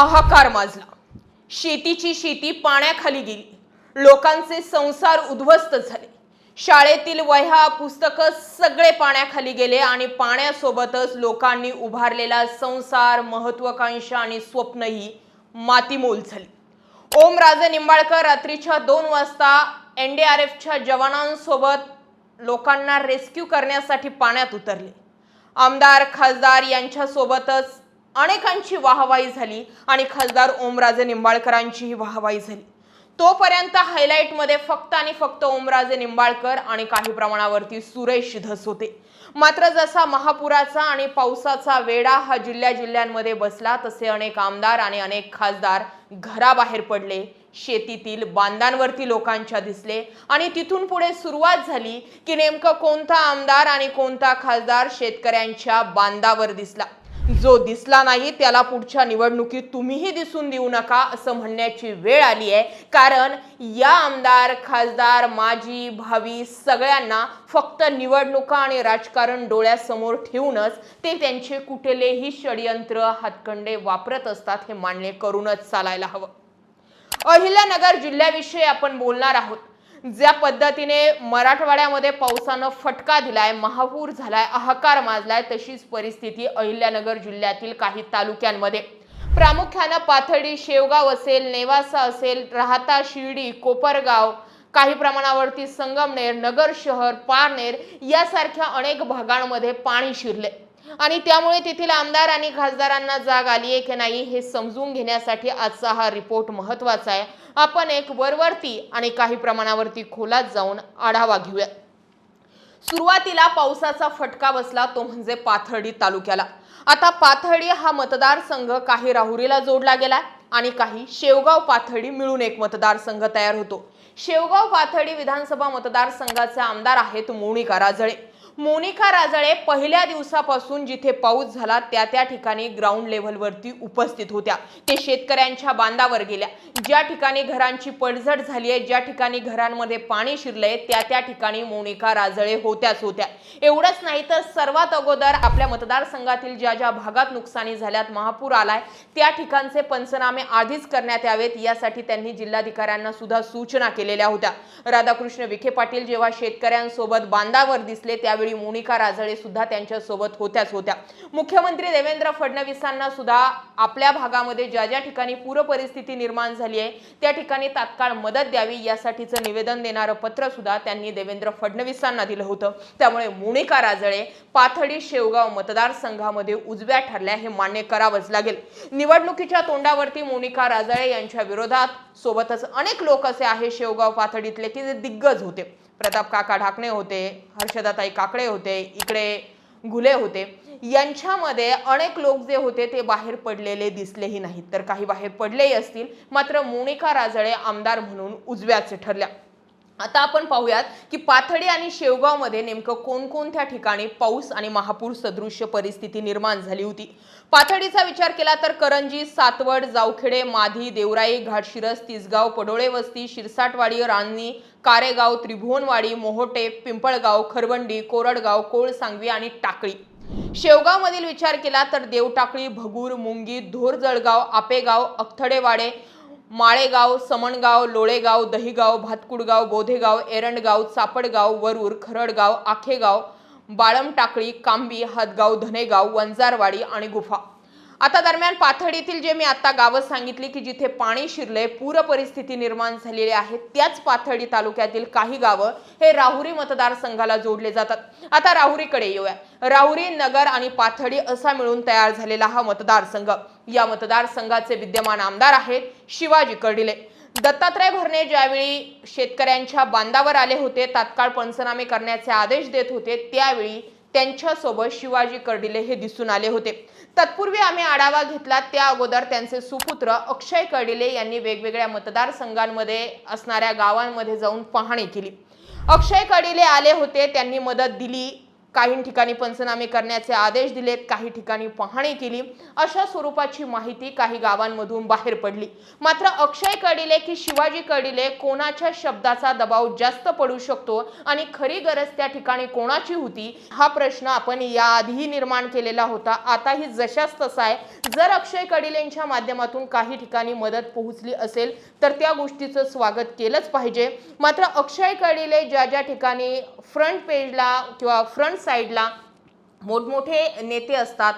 हाहाकार माजला. शेतीची शेती पाण्याखाली गेली. लोकांचे संसार उद्ध्वस्त झाले. शाळेतील वह्या पुस्तकं सगळे पाण्याखाली गेले आणि पाण्यासोबतच लोकांनी उभारलेला संसार महत्वाकांक्षा आणि स्वप्नही मातीमोल झाली. ओमराजे निंबाळकर रात्रीच्या दोन वाजता एन डी आर एफच्या जवानांसोबत लोकांना रेस्क्यू करण्यासाठी पाण्यात उतरले. आमदार खासदार यांच्यासोबतच अनेकांची वाहवाही झाली आणि खासदार ओमराजे निंबाळकरांचीही वाहवाही झाली. तोपर्यंत हायलाईटमध्ये फक्त आणि फक्त ओमराजे निंबाळकर आणि काही प्रमाणावरती सुरेश धस होते. मात्र जसा महापुराचा आणि पावसाचा वेढा हा जिल्ह्या जिल्ह्यांमध्ये बसला तसे अनेक आमदार आणि अनेक खासदार घराबाहेर पडले. शेतीतील बांधांवरती लोकांच्या दिसले आणि तिथून पुढे सुरुवात झाली की नेमकं कोणता आमदार आणि कोणता खासदार शेतकऱ्यांच्या बांधावर दिसला. जो दिसला नाही त्याला पुढच्या निवडणुकीत तुम्हीही दिसून देऊ नका असं म्हणण्याची वेळ आली आहे. कारण या आमदार खासदार माजी भावी सगळ्यांना फक्त निवडणुका आणि राजकारण डोळ्यासमोर ठेवूनच ते त्यांचे कुठलेही षडयंत्र हातखंडे वापरत असतात हे मान्य करूनच चालायला हवं. अहिल्यानगर जिल्ह्याविषयी आपण बोलणार आहोत. ज्या पद्धतीने मराठवाड्यामध्ये पावसानं फटका दिलाय महापूर झालाय हाहाकार माजलाय तशीच परिस्थिती अहिल्यानगर जिल्ह्यातील काही तालुक्यांमध्ये. प्रामुख्यानं पाथडी शेवगाव असेल नेवासा असेल राहता शिर्डी कोपरगाव काही प्रमाणावरती संगमनेर नगर शहर पारनेर यासारख्या अनेक भागांमध्ये पाणी शिरले आणि त्यामुळे तेथील आमदार आणि खासदारांना जाग आली आहे की नाही हे समजून घेण्यासाठी आजचा हा रिपोर्ट महत्त्वाचा आहे. आपण एक वरवरती आणि काही प्रमाणावरती खोलात जाऊन आढावा घेऊया. सुरुवातीला पावसाचा फटका बसला तो म्हणजे पाथर्डी तालुक्याला. आता पाथर्डी हा मतदारसंघ काही राहुरीला जोडला गेला आणि काही शेवगाव पाथर्डी मिळून एक मतदारसंघ तयार होतो. शेवगाव पाथर्डी विधानसभा मतदारसंघाचे आमदार आहेत मोनिका राजळे. मोनिका राजळे पहिल्या दिवसापासून जिथे पाऊस झाला त्या त्या ठिकाणी ग्राउंड लेव्हलवरती उपस्थित होत्या. ते शेतकऱ्यांच्या बांधावर गेल्या. ज्या ठिकाणी घरांची पडझड झाली आहे ज्या ठिकाणी घरांमध्ये पाणी शिरलंय त्या त्या ठिकाणी मोनिका राजळे होत्याच होत्या. एवढंच नाही तर सर्वात अगोदर आपल्या मतदारसंघातील ज्या ज्या भागात नुकसानी झाल्यात महापूर आलाय त्या ठिकाणचे पंचनामे आधीच करण्यात यावेत. यासाठी त्यांनी जिल्हाधिकाऱ्यांना सुद्धा सूचना केलेल्या होत्या. राधाकृष्ण विखे पाटील जेव्हा शेतकऱ्यांसोबत बांधावर दिसले त्यावेळी मोनिका राजळे सुद्धा त्यांच्यासोबत होत्याच होत्या. मुख्यमंत्री देवेंद्र फडणवीसांना सुद्धा आपल्या भागामध्ये ज्या ज्या ठिकाणी पूर परिस्थिती निर्माण झाली आहे त्या ठिकाणी तात्काळ मदत द्यावी यासाठीचं निवेदन देणारं पत्र सुद्धा त्यांनी देवेंद्र फडणवीसांना दिलं होतं. त्यामुळे मोनिका राजळे पाथडी शेवगाव मतदारसंघामध्ये उजव्या ठरल्या हे मान्य करावंच लागेल. निवडणुकीच्या तोंडावरती मोनिका राजळे यांच्या विरोधात सोबतच अनेक लोक असे आहे शेवगाव पाथडीतले की जे दिग्गज होते. प्रताप काका ढाकणे होते हर्षदाताई काकडे होते इकडे घुले होते. यांच्यामध्ये अनेक लोक जे होते ते बाहेर पडलेले दिसलेही नाहीत. तर काही बाहेर पडलेही असतील. मात्र मोनिका राजळे आमदार म्हणून उजव्याचे ठरल्या. आता आपण पाहूयात की पाथडी आणि शेवगावमध्ये नेमकं कोणकोणत्या ठिकाणी पाऊस आणि महापूर सदृश्य परिस्थिती निर्माण झाली होती? पाथडीचा विचार केला तर करंजी सातवड जावखेडे माधी देवराई घाटशिरस तिसगाव पडोळे वस्ती शिरसाटवाडी रान्नी कारेगाव त्रिभुवनवाडी मोहोटे पिंपळगाव खरवंडी कोरडगाव कोळसांगवी आणि टाकळी. शेवगावमधील विचार केला तर देवटाकळी भगूर मुंगी धोर जळगाव आपेगाव अखथडेवाडे माळेगाव समणगाव लोळेगाव दहिगाव भातकुडगाव बोधेगाव एरंडगाव चापडगाव वरूर खरडगाव आखेगाव बाळमटाकळी कांबी हातगाव धनेगाव वंजारवाडी आणि गुफा. आता दरम्यान पाथडीतील जे मी आता गावं सांगितली की जिथे पाणी शिरले पूर परिस्थिती निर्माण झालेली आहे त्याच पाथडी तालुक्यातील काही गावं हे राहुरी मतदारसंघाला जोडले जातात. आता राहुरीकडे येऊया. राहुरी नगर आणि पाथडी असा मिळून तयार झालेला हा मतदारसंघ. या मतदारसंघाचे विद्यमान आमदार आहेत शिवाजी कर्डिले. दत्तात्रय भरणे ज्यावेळी शेतकऱ्यांच्या बांधावर आले होते तात्काळ पंचनामे करण्याचे आदेश देत होते त्यावेळी त्यांच्यासोबत शिवाजी कर्डिले हे दिसून आले होते. तत्पूर्वी आम्ही आढावा घेतला त्या अगोदर त्यांचे सुपुत्र अक्षय कर्डिले यांनी वेगवेगळ्या मतदारसंघांमध्ये असणाऱ्या गावांमध्ये जाऊन पाहणी केली. अक्षय कर्डिले आले होते त्यांनी मदत दिली काही ठिकाणी पंचनामे करण्याचे आदेश दिलेत काही ठिकाणी पाहणी केली. अशा स्वरूपाची माहिती काही गावांमधून बाहेर पडली. मात्र अक्षय कडिले की शिवाजी कडिले कोणाच्या शब्दाचा दबाव जास्त पडू शकतो आणि खरी गरज त्या ठिकाणी कोणाची होती हा प्रश्न आपण याआधीही निर्माण केलेला होता. आताही जशाच तसा आहे. जर अक्षय कडिलेंच्या माध्यमातून काही ठिकाणी मदत पोहोचली असेल तर त्या गोष्टीचं स्वागत केलंच पाहिजे. मात्र अक्षय कडिले ज्या ज्या ठिकाणी फ्रंट पेजला किंवा फ्रंट साईडला मोठमोठे नेते असतात.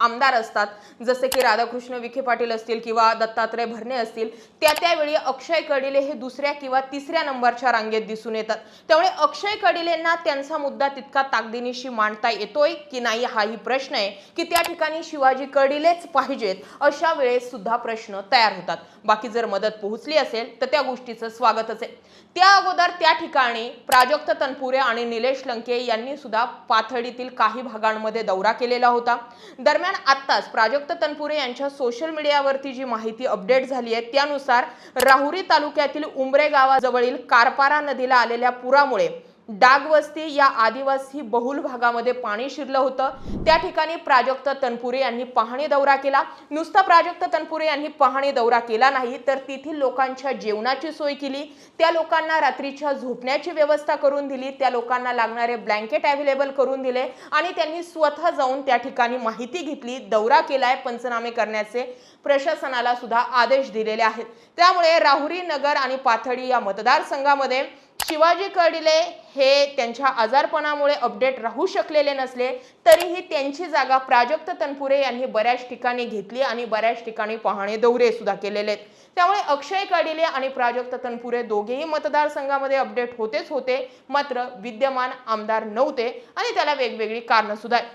आमदार असतात. जसे की राधाकृष्ण विखे पाटील असतील किंवा दत्तात्रय भरणे असतील त्या त्यावेळी अक्षय कडिले हे दुसऱ्या किंवा तिसऱ्या नंबरच्या रांगेत दिसून येतात. त्यामुळे अक्षय कडिलेंना त्यांचा मुद्दा तितका ताकदीनिशी मांडता येतोय की नाही हाही प्रश्न आहे की त्या ठिकाणी शिवाजी कडिलेच पाहिजेत अशा वेळेस सुद्धा प्रश्न तयार होतात. बाकी जर मदत पोहोचली असेल तर त्या गोष्टीचं स्वागतच आहे. त्या अगोदर त्या ठिकाणी प्राजक्त तनपुरे आणि निलेश लंके यांनी सुद्धा पाथडीतील काही भागांमध्ये दौरा केलेला होता. दरम्यान आत्ताच प्राजक्त तनपुरे यांच्या सोशल मीडियावरती जी माहिती अपडेट झाली आहे त्यानुसार राहुरी तालुक्यातील उंबरे गावाजवळील कारपारा नदीला आलेल्या पुरामुळे डागवस्ती या आदिवासी बहुल भागामध्ये पाणी शिरलं होतं. त्या ठिकाणी प्राजक्त तनपुरे यांनी पाहणी दौरा केला. नुसता प्राजक्त तनपुरे यांनी पाहणी दौरा केला नाही तर तेथील लोकांच्या जेवणाची सोय केली. त्या लोकांना रात्रीच्या झोपण्याची व्यवस्था करून दिली. त्या लोकांना लागणारे ब्लँकेट अवेलेबल करून दिले आणि त्यांनी स्वतः जाऊन त्या ठिकाणी माहिती घेतली दौरा केलाय पंचनामे करण्याचे. प्रशासनाला सुद्धा आदेश दिलेले आहेत. त्यामुळे राहुरी नगर आणि पाथडी या मतदारसंघामध्ये शिवाजी कडिले हे त्यांच्या आजारपणामुळे अपडेट राहू शकलेले नसले तरीही त्यांची जागा प्राजक्त तनपुरे यांनी बऱ्याच ठिकाणी घेतली आणि बऱ्याच ठिकाणी पाहणे दौरे सुद्धा केलेले आहेत त्यामुळे अक्षय कडिले आणि प्राजक्त तनपुरे दोघेही मतदारसंघामध्ये अपडेट होतेच होते मात्र विद्यमान आमदार नव्हते आणि त्याला वेगवेगळी कारणं सुद्धा आहेत.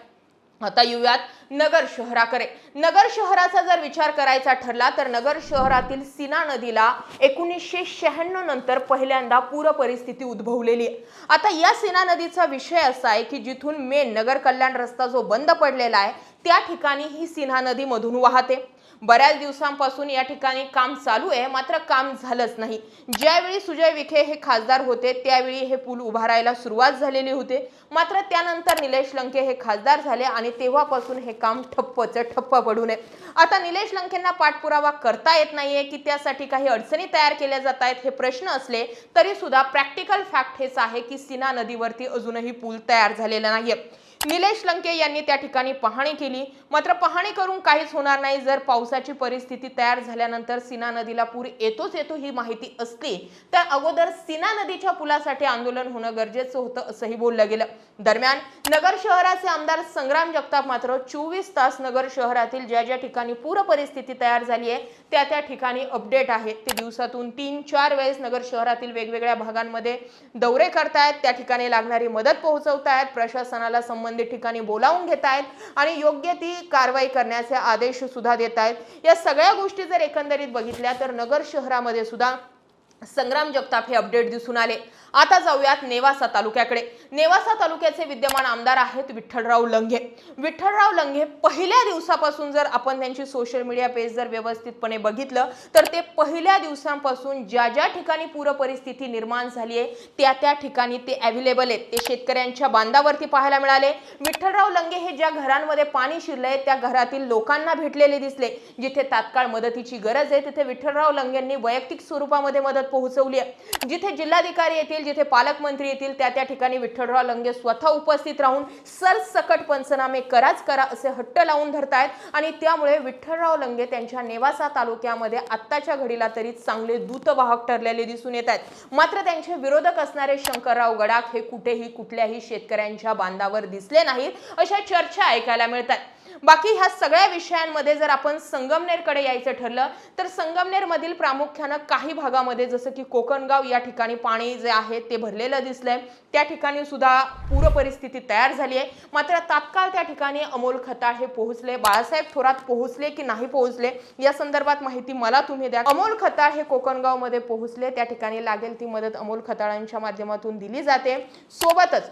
आता येऊयात नगर शहराकडे. नगर शहराचा जर विचार करायचा ठरला तर नगर शहरातील सीना नदीला एकोणीसशे शहाण्णव नंतर पहिल्यांदा पूर परिस्थिती उद्भवलेली आहे. आता या सीना नदीचा विषय असा आहे की जिथून मेन नगर कल्याण रस्ता जो बंद पडलेला आहे त्या ठिकाणी ही सीना नदी मधून वाहते. बऱ्याच दिवसांपासून या ठिकाणी काम चालू आहे. मात्र काम झालंच नाही. ज्यावेळी सुजय विखे हे खासदार होते त्यावेळी हे पूल उभारायला सुरुवात झालेली होती. मात्र त्यानंतर निलेश लंके हे खासदार झाले आणि तेव्हापासून हे काम ठप्पच ठप्प पडू नये आता निलेश लंकेंना पाठपुरावा करता येत नाहीये की त्यासाठी काही अडचणी तयार केल्या जात आहेत हे प्रश्न असले तरी सुद्धा प्रॅक्टिकल फॅक्ट हेच आहे की सीना नदीवरती अजूनही पूल तयार झालेला नाहीये. निलेश लंके यांनी त्या ठिकाणी पाहणी केली. मात्र पाहणी करून काहीच होणार नाही. जर पावसाची परिस्थिती तयार झाल्यानंतर सीना नदीला पूर येतोच येतो ही माहिती असली तर अगोदर सीना नदीच्या पुलासाठी आंदोलन होणं गरजेचं होतं असंही बोललं गेलं. दरम्यान नगर शहराचे आमदार संग्राम जगताप मात्र चोवीस तास नगर शहरातील ज्या ज्या ठिकाणी पूर परिस्थिती तयार झाली आहे त्या त्या ठिकाणी अपडेट आहे. ते दिवसातून तीन चार वेळेस नगर शहरातील वेगवेगळ्या भागांमध्ये दौरे करतायत. त्या ठिकाणी लागणारी मदत पोहोचवतायत. प्रशासनाला संबंध संबंधित ठिकाणी बोलावून घेत आहेत आणि योग्य ती कारवाई करण्याचे आदेश सुद्धा देत आहेत. या सगळ्या गोष्टी जर एकंदरीत बघितल्या तर नगर शहरामध्ये सुद्धा संग्राम जगताप हे अपडेट दिसून आले. आता जाऊयात नेवासा तालुक्याकडे. नेवासा तालुक्याचे विद्यमान आमदार आहेत विठ्ठलराव लंघे. विठ्ठलराव लंघे पहिल्या दिवसापासून जर आपण त्यांची सोशल मीडिया पेज जर व्यवस्थितपणे बघितलं तर ते पहिल्या दिवसांपासून ज्या ज्या ठिकाणी पूरपरिस्थिती निर्माण झाली आहे त्या त्या ठिकाणी ते अव्हेलेबल आहेत. ते शेतकऱ्यांच्या बांधावरती पाहायला मिळाले. विठ्ठलराव लंघे हे ज्या घरांमध्ये पाणी शिरलंय त्या घरातील लोकांना भेटलेले दिसले. जिथे तात्काळ मदतीची गरज आहे तिथे विठ्ठलराव लंगेंनी वैयक्तिक स्वरूपामध्ये मदत पोहोचवली आहे. जिथे जिल्हाधिकारी येतील जिथे पालकमंत्री येतील त्या त्या ठिकाणी विठ्ठलराव लंगे स्वतः उपस्थित राहून सरसकट पंचनामे कराच करा असे हट्ट लावून धरतायत. आणि त्यामुळे विठ्ठलराव लंगे त्यांच्या नेवासा तालुक्यामध्ये आत्ताच्या घडीला तरी चांगले दूतवाहक ठरलेले दिसून येत आहेत. मात्र त्यांचे विरोधक असणारे शंकरराव गडाख हे कुठेही कुठल्याही शेतकऱ्यांच्या बांधावर दिसले नाहीत अशा चर्चा ऐकायला मिळतात बाकी ह्या सगळ्या विषयांमध्ये जर आपण संगमनेरकडे यायचं ठरलं तर संगमनेरमधील प्रामुख्यानं काही भागामध्ये जसं की कोकणगाव या ठिकाणी पाणी जे आहे ते भरलेलं दिसलंय. त्या ठिकाणी सुद्धा पूर परिस्थिती तयार झाली आहे. मात्र तात्काळ त्या ठिकाणी अमोल खताळ हे पोहोचले बाळासाहेब थोरात पोहोचले की नाही पोहोचले या संदर्भात माहिती मला तुम्ही द्या. अमोल खताळ हे कोकणगावमध्ये पोहोचले त्या ठिकाणी लागेल ती मदत अमोल खताळांच्या माध्यमातून दिली जाते. सोबतच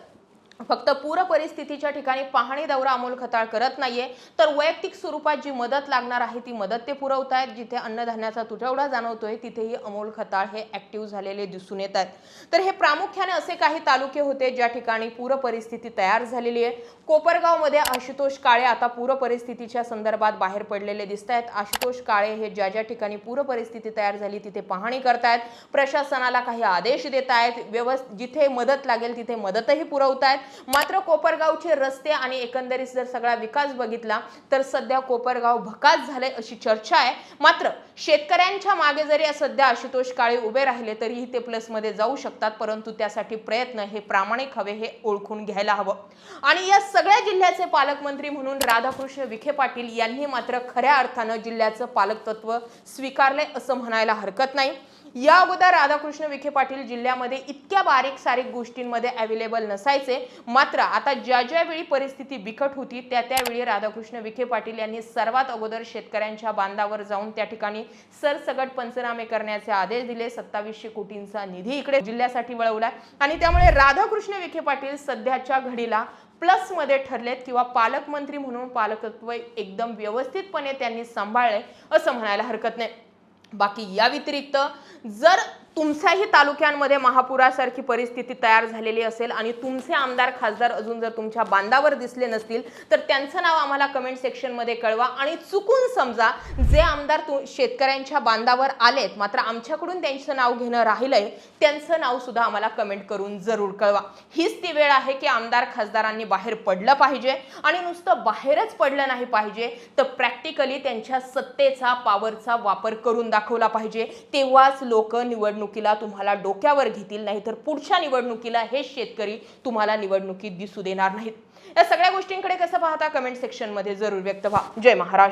फक्त पूर परिस्थितीच्या ठिकाणी पाहणी दौरा अमोल खताळ करत नाहीये. तर वैयक्तिक स्वरूपात जी मदत लागणार आहे ती मदत ते पुरवत आहेत जिथे अन्नधान्याचा तुटवडा जाणवतोय तिथेही अमोल खताळ हे ऍक्टिव्ह झालेले दिसून येत आहेत तर हे प्रामुख्याने असे काही तालुके होते ज्या ठिकाणी पूर परिस्थिती तयार झालेली आहे. कोपरगावमध्ये आशुतोष काळे आता पूर परिस्थितीच्या संदर्भात बाहेर पडलेले दिसत आहेत आशुतोष काळे हे ज्या ज्या ठिकाणी पूर परिस्थिती तयार झाली तिथे पाहणी करतायत. प्रशासनाला काही आदेश देत आहेत व्यवस् जिथे मदत लागेल तिथे मदतही पुरवत आहेत मात्र कोपरगावचे रस्ते आणि एकंदरीत जर सगळा विकास बघितला तर सध्या कोपरगाव भकास झाले अशी चर्चा आहे. मात्र शेतकऱ्यांच्या मागे जरी सध्या आशुतोष काळे उभे राहिले तरीही ते प्लसमध्ये जाऊ शकतात परंतु त्यासाठी प्रयत्न हे प्रामाणिक हवे हे ओळखून घ्यायला हवं. आणि या सगळ्या जिल्ह्याचे पालकमंत्री म्हणून राधाकृष्ण विखे पाटील यांनी मात्र खऱ्या अर्थानं जिल्ह्याचं पालकतत्व स्वीकारले असं म्हणायला हरकत नाही. या अगोदर राधाकृष्ण विखे पाटील जिल्ह्यामध्ये इतक्या बारीक सारीक गोष्टींमध्ये अवेलेबल नसायचे. मात्र आता ज्या ज्या वेळी परिस्थिती बिकट होती त्या त्यावेळी राधाकृष्ण विखे पाटील यांनी सर्वात अगोदर शेतकऱ्यांच्या बांधावर जाऊन त्या ठिकाणी सरसगट पंचनामे करण्याचे आदेश दिले. सत्तावीसशे कोटींचा निधी इकडे जिल्ह्यासाठी वळवलाय. आणि त्यामुळे राधाकृष्ण विखे पाटील सध्याच्या घडीला प्लसमध्ये ठरलेत किंवा पालकमंत्री म्हणून पालकत्व एकदम व्यवस्थितपणे त्यांनी सांभाळले असं म्हणायला हरकत नाही. बाकी या व्यतिरिक्त जर तुमच्याही तालुक्यांमध्ये महापुरासारखी परिस्थिती तयार झालेली असेल आणि तुमचे आमदार खासदार अजून जर तुमच्या बांधावर दिसले नसतील तर त्यांचं नाव आम्हाला कमेंट सेक्शनमध्ये कळवा आणि चुकून समजा जे आमदार तु शेतकऱ्यांच्या बांधावर आलेत मात्र आमच्याकडून त्यांचं नाव घेणं राहिलंय त्यांचं नाव सुद्धा आम्हाला कमेंट करून जरूर कळवा. हीच ती वेळ आहे की आमदार खासदारांनी बाहेर पडलं पाहिजे आणि नुसतं बाहेरच पडलं नाही पाहिजे तर प्रॅक्टिकली त्यांच्या सत्तेचा पॉवरचा वापर करून दाखवला पाहिजे. तेव्हाच लोक निवडणुकीला तुम्हाला डोक्यावर घेतील नाही तर पुढच्या निवडणुकीला हे शेतकरी तुम्हाला निवडणुकीत दिसू देणार नाहीत. या सगळ्या गोष्टींकडे कसं पाहता कमेंट सेक्शनमध्ये जरूर व्यक्त व्हा. जय महाराष्ट्र.